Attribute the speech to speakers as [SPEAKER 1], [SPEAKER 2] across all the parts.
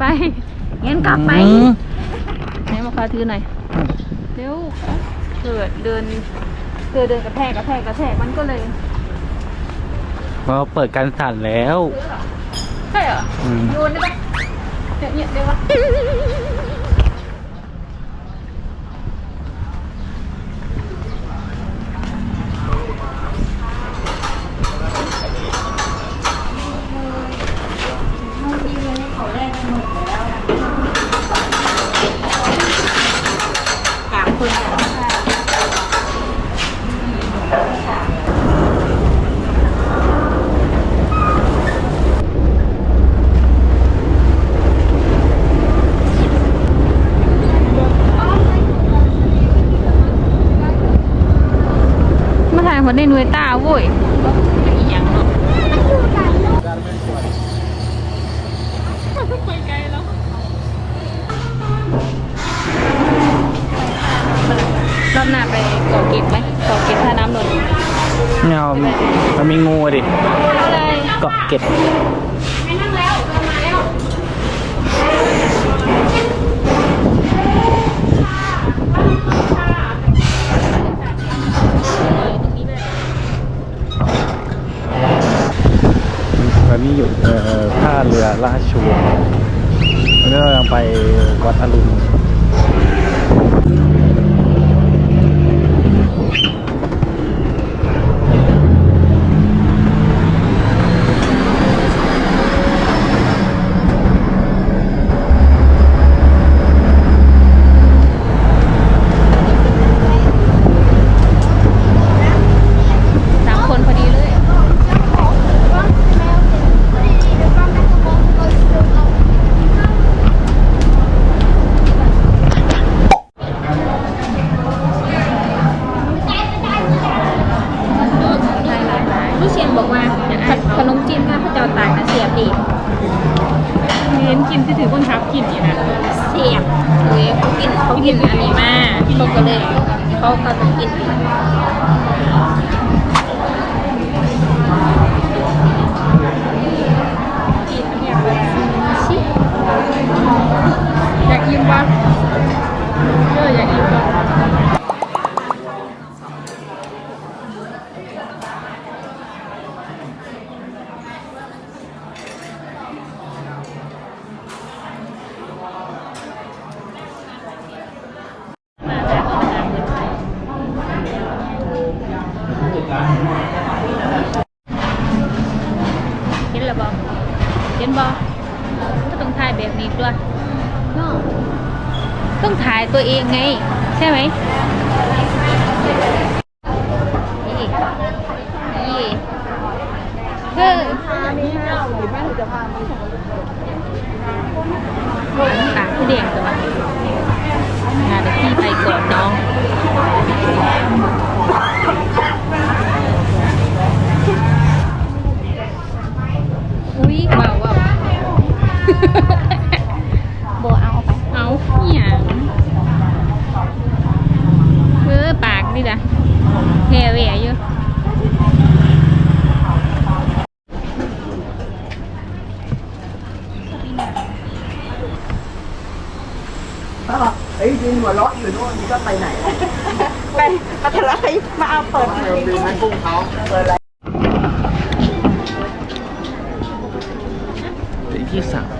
[SPEAKER 1] ไปงั้นกลับไป
[SPEAKER 2] อืม
[SPEAKER 1] ไหนมาคาถือหน่อยเร็วเกิดเดินเกิดเดินกระแทกกระแทกกระแทกมันก็เลย
[SPEAKER 2] เราเปิดการสั่นแล้ว
[SPEAKER 1] ใช่เหรอ
[SPEAKER 2] อืม
[SPEAKER 1] โยนได้ปะเนี่ยเนี่ยได้ปะ
[SPEAKER 3] สามคน
[SPEAKER 1] มาถ่ายคนในหน่วยตาโว้ยอีหยังเนาะไปไกลแล้วรอบหน้าไปเกาะเก็บไหมเกาะเก็บท่าน้ำนนท์
[SPEAKER 2] เงามันมีงูดิ
[SPEAKER 1] อะไร
[SPEAKER 2] เกาะเก็บ
[SPEAKER 1] เรื
[SPEAKER 2] อราชวงศ์วันนี้เรากำลังไปวัดอรุณ
[SPEAKER 1] เห็
[SPEAKER 3] นบ่ก็
[SPEAKER 1] ต้องถ่ายแบบนี้ด้วยต้องถ่ายตัวเองไง ใช่ไหมนี่นี่เออตาผู้เด่งตัวงานเดี๋ยวพี่ไปก่อนน้อง อุ้ยเบาเบา โบเอาไป เอาอหย่างเออปากนี่จ้ะแห่แหวอยู่
[SPEAKER 4] เฮ้ยยืนหัวเราะอยู่นู่นนี่ก็ไปไหน
[SPEAKER 3] ไปพัทลายมาเอาเปิด
[SPEAKER 4] เดี๋ยวดูให้ กุ้งเขาเปิดอะไร
[SPEAKER 2] ที่สาม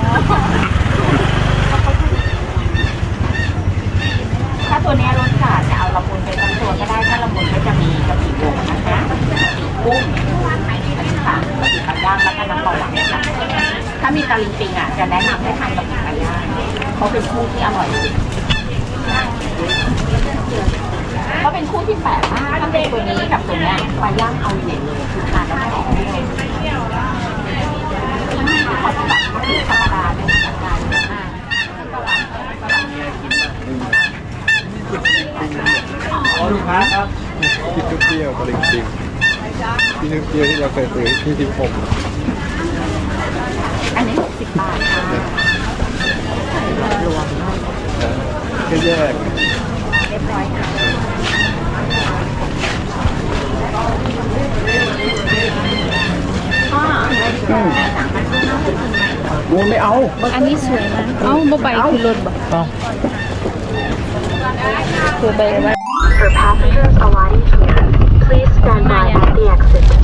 [SPEAKER 2] กุ้งทาย่าง
[SPEAKER 3] แล้วก็น้ำ
[SPEAKER 4] ป
[SPEAKER 2] ลา
[SPEAKER 4] หวานค่ะถ้า
[SPEAKER 2] มี
[SPEAKER 5] ตะลิงปิงอะจะแนะนำให้ทานกับไก่ย่างเขาเป็นคู่ที่อร่อยเขาเป็นคู่ที่แปลกมากตัวนี้กับตัวนี้ปลาย่างเอาเย็นเลยคทานแล้วไม่ออก เที่
[SPEAKER 2] ยวที่เราเคยซื้อที่ทิมผม
[SPEAKER 5] อันนี้60บาทค่ะ
[SPEAKER 2] ก็แยก
[SPEAKER 5] เรียบร้อยค่ะพ่อ
[SPEAKER 4] งูไม่เอา
[SPEAKER 1] อันนี้สวยนะเอ้าบ่ไปคือรถบ่
[SPEAKER 2] เอ้า
[SPEAKER 1] คือไปไว้
[SPEAKER 6] For passengers arriving here, please stand by at the exit.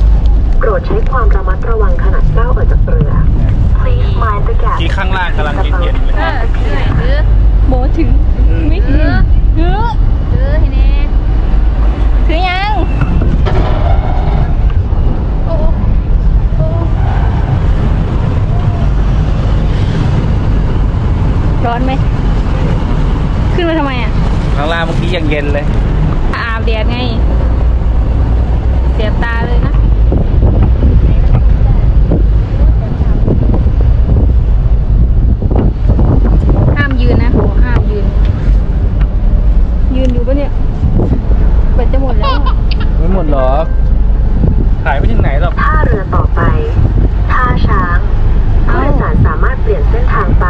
[SPEAKER 6] โปรดใช้ความระมัดระวังขณะก้าวออกจากเรือ Please mind the gap
[SPEAKER 2] ที่ข้างล่างกำลัง
[SPEAKER 6] between
[SPEAKER 2] เย็น
[SPEAKER 6] the
[SPEAKER 2] ๆ
[SPEAKER 6] boat
[SPEAKER 2] เลย
[SPEAKER 1] เออเหนื่อยเด้อ
[SPEAKER 3] โบถึง
[SPEAKER 1] ไม่ถือถือถือให้แน่
[SPEAKER 3] ถือยัง
[SPEAKER 1] โอ้โอ้ร้อนไหม ขึ้นมาทำไมอะ
[SPEAKER 2] ข้างล่างเมื่อกี้ยังเย็นเลย
[SPEAKER 1] อาบแดดไง เสียบตาเลยนะ ห้ามยืนนะโหห้ามยืน ยืนอยู่ปะเนี่ยแบตจะหมดแล้วอะ
[SPEAKER 2] ไม่หมดหรอกขายไปถึงไหนหรอก
[SPEAKER 6] ท่าเรือต่อไป ท่าช้างผู้โดยสารสามารถเปลี่ยนเส้นทางไป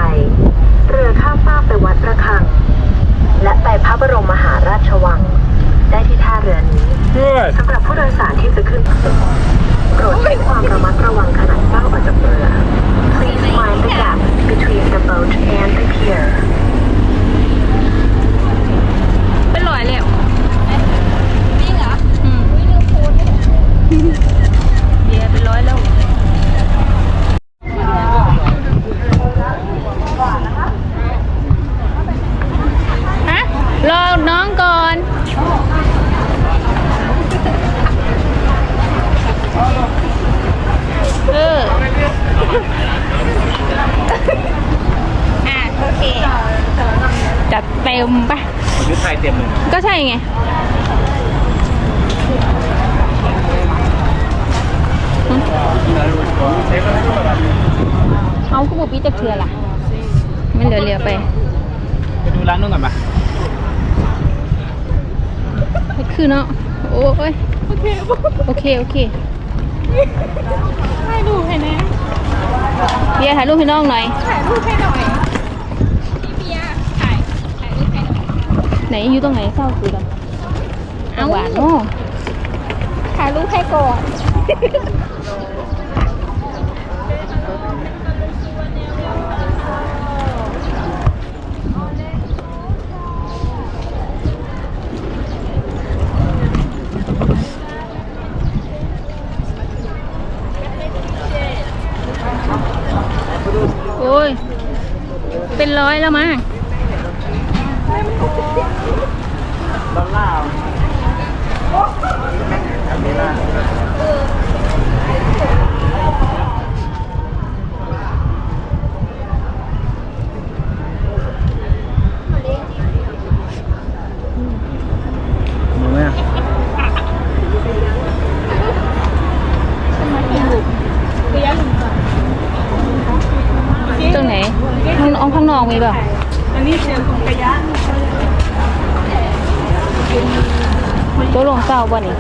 [SPEAKER 6] เรือข้ามฟากไปวัดระฆัง และไปพระบรมมหาราชวัง ได้ที่ท่าเรือนี้
[SPEAKER 2] เฮ้ย
[SPEAKER 6] สำหรับผู้โดยสารที่จะขึ้นฝั่งโปรดใช้ความระมัดระวังขณะก้าวออกจากเรือ Please mind the gap between the boat and the pier
[SPEAKER 1] เป็นรอยแล้วจริงเหรอ อืมเบียร์เป็นร้อยแล้ว ฮะ รอน้องก่อน เออ อะ โอ เคจัดเต็มปะ
[SPEAKER 2] ยุทธไทยเต็มเลย
[SPEAKER 1] ก็ใช่ไง เอาก็บอกพี่จะเถื่อล่ะไม่เหลือเหลือๆไป
[SPEAKER 2] ไปดูร้านนู้นก่อนปะ
[SPEAKER 1] ไม่คือเนาะ โอ้ย โอเค โอเค โอเค
[SPEAKER 3] ให้ดูให้แน่
[SPEAKER 1] เบียร์ถ่ายรูปให้น้องหน่อย
[SPEAKER 3] ถ่ายรูปให้หน่อยพี่เบียร์ถ่ายถ่ายรูปให้หน่อย
[SPEAKER 1] ไหนอยู่ตรงไหนเศร้าคือกันเอาหวานเนาะ
[SPEAKER 3] ถ่ายรูปให้ก่อน
[SPEAKER 1] โอ้ย เป็นร้อยแล้วมั้ง
[SPEAKER 2] ดอลลาร์อันนี้ล่ะดูไหมอะ
[SPEAKER 1] ตรงไหนข้างนอกข้าง นอกมีเปล่า
[SPEAKER 3] อันนี้เสียงของกระยะ
[SPEAKER 1] ตัวลงเศร้าป่ะนี่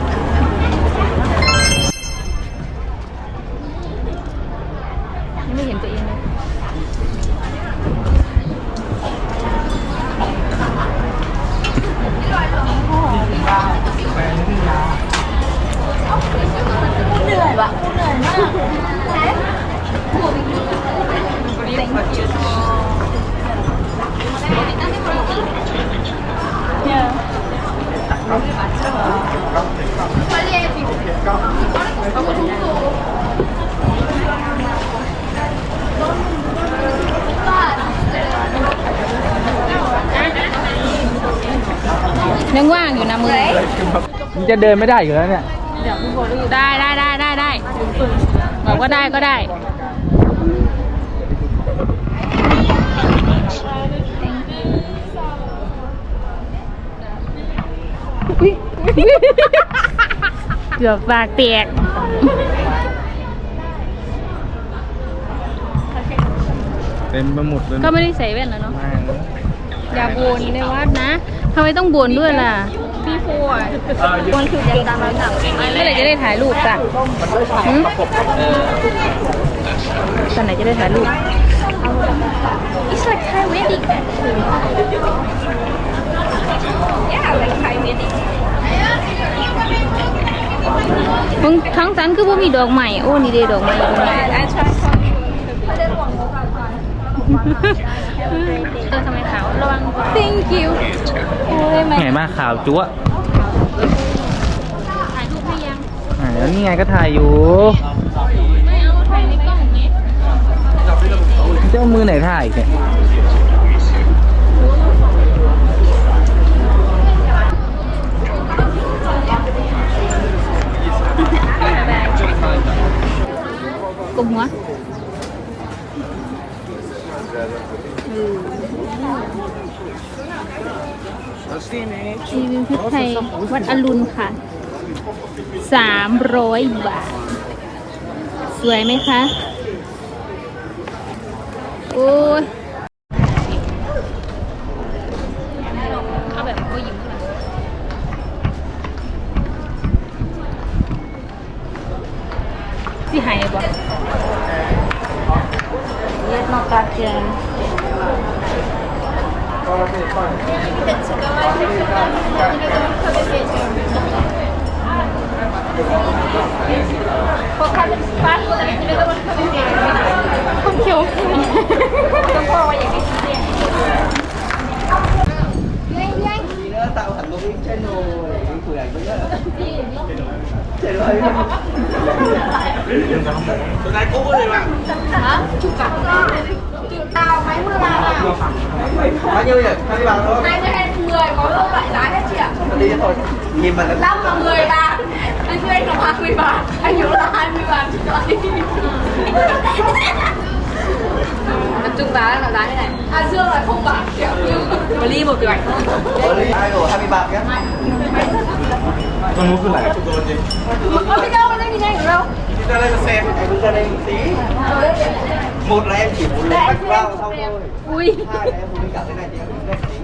[SPEAKER 1] ยังว่างอยู่นะมือ
[SPEAKER 2] มันจะเดินไม่ได้อยู่แล้วเนี่ย
[SPEAKER 1] ได้ได้ได้ได้ได้บอกว่าได้ก็ได้ เกือบปากแตก
[SPEAKER 2] เต็มไปหมดเลย
[SPEAKER 1] ก็ไม่ได้ใส่แว่นแล้วเนาะ
[SPEAKER 2] แม่ง
[SPEAKER 1] อย่าบ่นในวัดนะทำไมต้องบ่นด้วยล่ะ
[SPEAKER 3] มันคือเกณฑ์ตามน้ำหนัก
[SPEAKER 1] เมื่อไหร่จะได้ถ่ายรูปจ้ะหืมตอนไหนจะได้ถ่ายรูป
[SPEAKER 3] It's like Thai wedding Yeah like Thai wedding
[SPEAKER 1] ทั้งทั้งสันคือว่ามีดอกใหม่โอ้นี่เดดอกใหม่อยู่ตรงนี้
[SPEAKER 3] I try for you
[SPEAKER 1] เออทำไมขาวระวัง thank you โอ้ยแม่
[SPEAKER 2] ไงมากข่าวจั๊ว
[SPEAKER 1] ถ่ายรูปให้ยัง
[SPEAKER 2] อ่าแล้วนี่ไงก็ถ่ายอยู่
[SPEAKER 1] ไม่เอาถ่ายในกล้องนี้
[SPEAKER 2] เจ้ามือไหนถ่ายเนี่ย
[SPEAKER 1] กลมหัว รีวิวพริกไทยวัดอรุณค่ะสามร้อยบาท สวยไหมคะ โอ้ย không chịu không qua qua những
[SPEAKER 4] cái tạo hẳn một cái channel để gửi ảnh với Trời ơi. Tối nay cố có gì mà? Hả? Chụp cả. Tao máy mưa ra nào bao nhiêu vậy? Hai mươi bàn thôi.
[SPEAKER 3] Hai mươi hai mười có đâu lại giá hết chị ạ.
[SPEAKER 4] Đi thôi. Nhìn mà
[SPEAKER 3] năm là mười bàn anh nguyên là ba mươi bàn anh hiếu là hai mươi bàn chị chọn đi chung giá là giá như này. À dương là không bạc kiểu như mà ly một kiểu ảnh. Thôi
[SPEAKER 4] ly hai rồi?
[SPEAKER 2] Hai mươi bạc nhá con muốn cứ lại chúng tôi đi.
[SPEAKER 3] Ở đâu? Anh đang nhìn anh ở đâu?
[SPEAKER 4] Đi ra đây mà xem, em đứng ra đây một tí. Một là em chỉ muốn lấy background xong thôi.
[SPEAKER 1] Ui
[SPEAKER 4] Hai là em muốn đi cả cái này thì em đứng đây tí.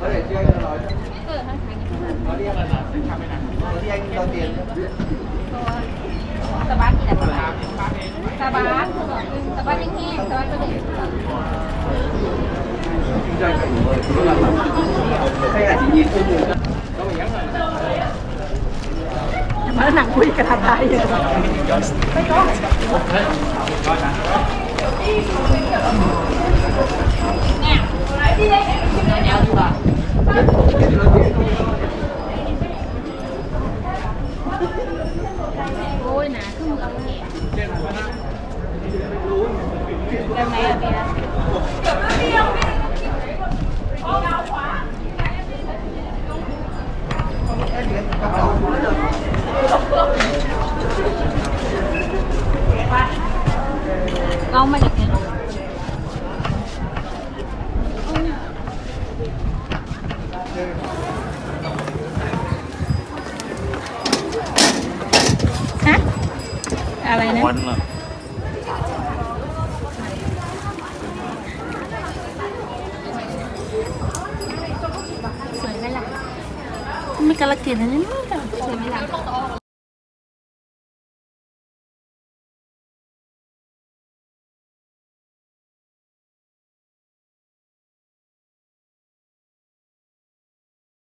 [SPEAKER 4] Có thể cho anh nói. Nói đi em. Nói đi anh cho tiền.
[SPEAKER 3] Tà bát gì là tà bát Tà bát Tà bát nhanh nghe, tà bát có thể
[SPEAKER 4] Kinh doanh phải mở cứ là làm. Hay là chỉ nhìn thôi được.
[SPEAKER 5] แล้วห นังคุยกับทำไทยอยู่
[SPEAKER 1] โอ้ยหนาขึ้นมือเอาแขนแบบไหนอะเบียร์ เอามาจากไหนฮะ อะไรนะ
[SPEAKER 2] วันละ
[SPEAKER 1] สวยไหมล่ะไม่กระเกียดนะนี่สวยไหมล่ะ